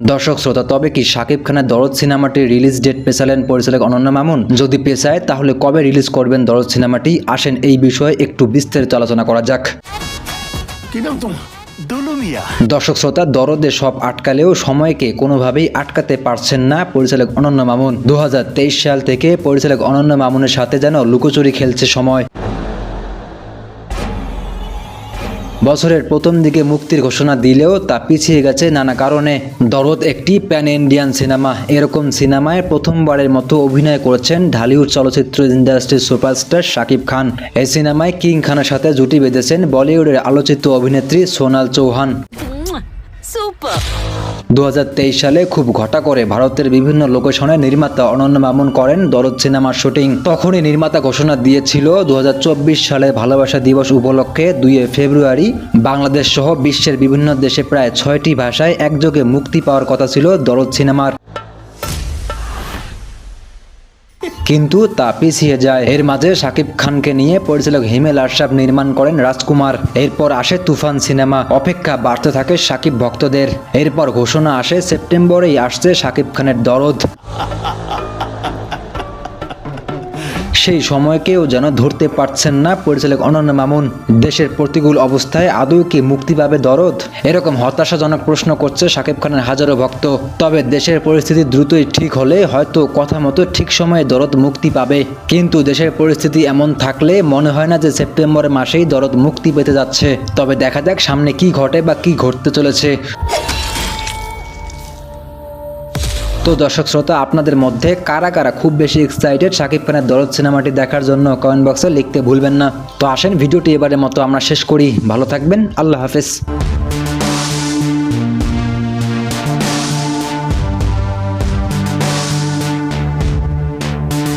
দর্শক শ্রোতা তবে কি শাকিব খানের দরদ সিনেমাটি রিলিজ ডেট পেছালেন পরিচালক অনন্য মামুন? যদি পেছায় তাহলে কবে রিলিজ করবেন দরদ সিনেমাটি? আসেন এই বিষয়ে একটু বিস্তারিত আলোচনা করা যাক। কি নাম তোমার? দর্শক শ্রোতা দরদে সব আটকালেও সময়কে কোনোভাবেই আটকাতে পারছেন না পরিচালক অনন্য মামুন। দু হাজার তেইশ সাল থেকে পরিচালক অনন্য মামুনের সাথে যেন লুকোচুরি খেলছে সময়। বছরের প্রথম দিকে মুক্তির ঘোষণা দিলেও তা পিছিয়ে গেছে নানা কারণে। দরদ একটি প্যান ইন্ডিয়ান সিনেমা। এরকম সিনেমায় প্রথমবারের মতো অভিনয় করেছেন ঢালিউড চলচ্চিত্র ইন্ডাস্ট্রির সুপারস্টার শাকিব খান। এই সিনেমায় কিং খানের সাথে জুটি বেঁধেছেন বলিউডের আলোচিত অভিনেত্রী সোনাল চৌহান। দু সালে খুব ঘটা করে ভারতের বিভিন্ন লোকেশনে নির্মাতা অনন্য মামুন করেন দরদ সিনেমার শুটিং। তখনই নির্মাতা ঘোষণা দিয়েছিল দু হাজার চব্বিশ সালে ভালোবাসা দিবস উপলক্ষে দুইয়ে ফেব্রুয়ারি বাংলাদেশ সহ বিশ্বের বিভিন্ন দেশে প্রায় ছয়টি ভাষায় একযোগে মুক্তি পাওয়ার কথা ছিল দরদ সিনেমার। কিন্তু তা পিছিয়ে যায় এর মাঝে শাকিব খানকে নিয়ে পরিচালক হিমেল আশরাফ নির্মাণ করেন রাজকুমার। এরপর আসে তুফান সিনেমা। অপেক্ষা বাড়তে থাকে শাকিব ভক্তদের। এরপর ঘোষণা আসে, সেপ্টেম্বরেই আসছে শাকিব খানের দরদ। সেই সময়কেও যেন ধরতে পারছেন না পরিচালক অনন্য মামুন। দেশের প্রতিকূল অবস্থায় আদৌ কি মুক্তি পাবে দরদ? এরকম হতাশাজনক প্রশ্ন করছে শাকিব খানের হাজারো ভক্ত। তবে দেশের পরিস্থিতি দ্রুতই ঠিক হলে হয়তো কথা মতো ঠিক সময়ে দরদ মুক্তি পাবে। কিন্তু দেশের পরিস্থিতি এমন থাকলে মনে হয় না যে সেপ্টেম্বর মাসেই দরদ মুক্তি পেতে যাচ্ছে। তবে দেখা যাক সামনে কি ঘটে বা কি ঘটতে চলেছে। তো দর্শক শ্রোতা, আপনাদের মধ্যে কারা কারা খুব বেশি এক্সাইটেড শাকিব খানের দরদ সিনেমাটি দেখার জন্য কমেন্ট বক্সে লিখতে ভুলবেন না। তো আসেন, ভিডিওটি এবারের মতো আমরা শেষ করি। ভালো থাকবেন, আল্লাহ হাফেজ।